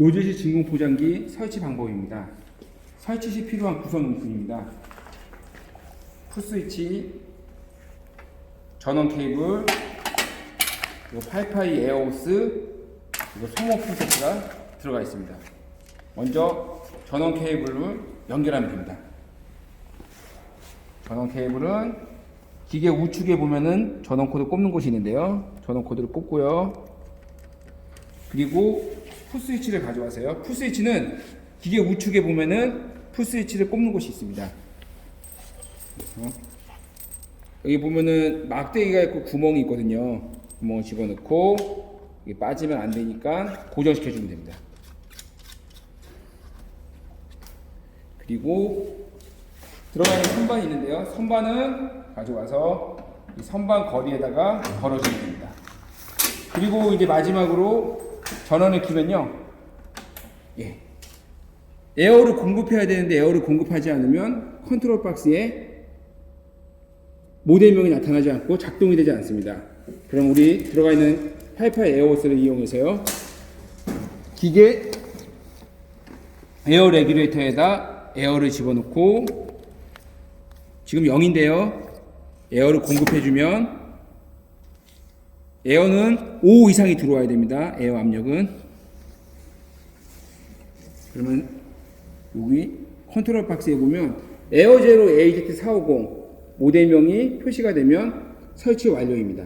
노즐식 진공 포장기 설치 방법입니다. 설치 시 필요한 구성용품입니다. 풋스위치, 전원 케이블, 파이파이 에어호스, 그리고 소모 풀세트가 들어가 있습니다. 먼저 전원 케이블을 연결하면 됩니다. 전원 케이블은 기계 우측에 보면은 전원 코드 꼽는 곳이 있는데요. 전원 코드를 꼽고요. 그리고 풋스위치를 가져와세요. 풋스위치는 기계 우측에 보면은 풋스위치를 꼽는 곳이 있습니다. 어? 여기 보면은 막대기가 있고 구멍이 있거든요. 구멍을 집어넣고 이게 빠지면 안 되니까 고정시켜 주면 됩니다. 그리고 들어가 있는 선반이 있는데요. 선반은 가져와서 이 선반 거리에다가 걸어주면 됩니다. 그리고 이제 마지막으로 전원을 키면요. 예. 에어를 공급해야 되는데 에어를 공급하지 않으면 컨트롤 박스에 모델명이 나타나지 않고 작동이 되지 않습니다. 그럼 우리 들어가 있는 파이파이 에어호스를 이용해서요. 기계 에어 레귤레이터에다 에어를 집어넣고 지금 0인데요. 에어를 공급해주면 에어는 5 이상이 들어와야 됩니다. 에어 압력은. 그러면 여기 컨트롤 박스에 보면 에어 제로 AZ450 모델명이 표시가 되면 설치 완료입니다.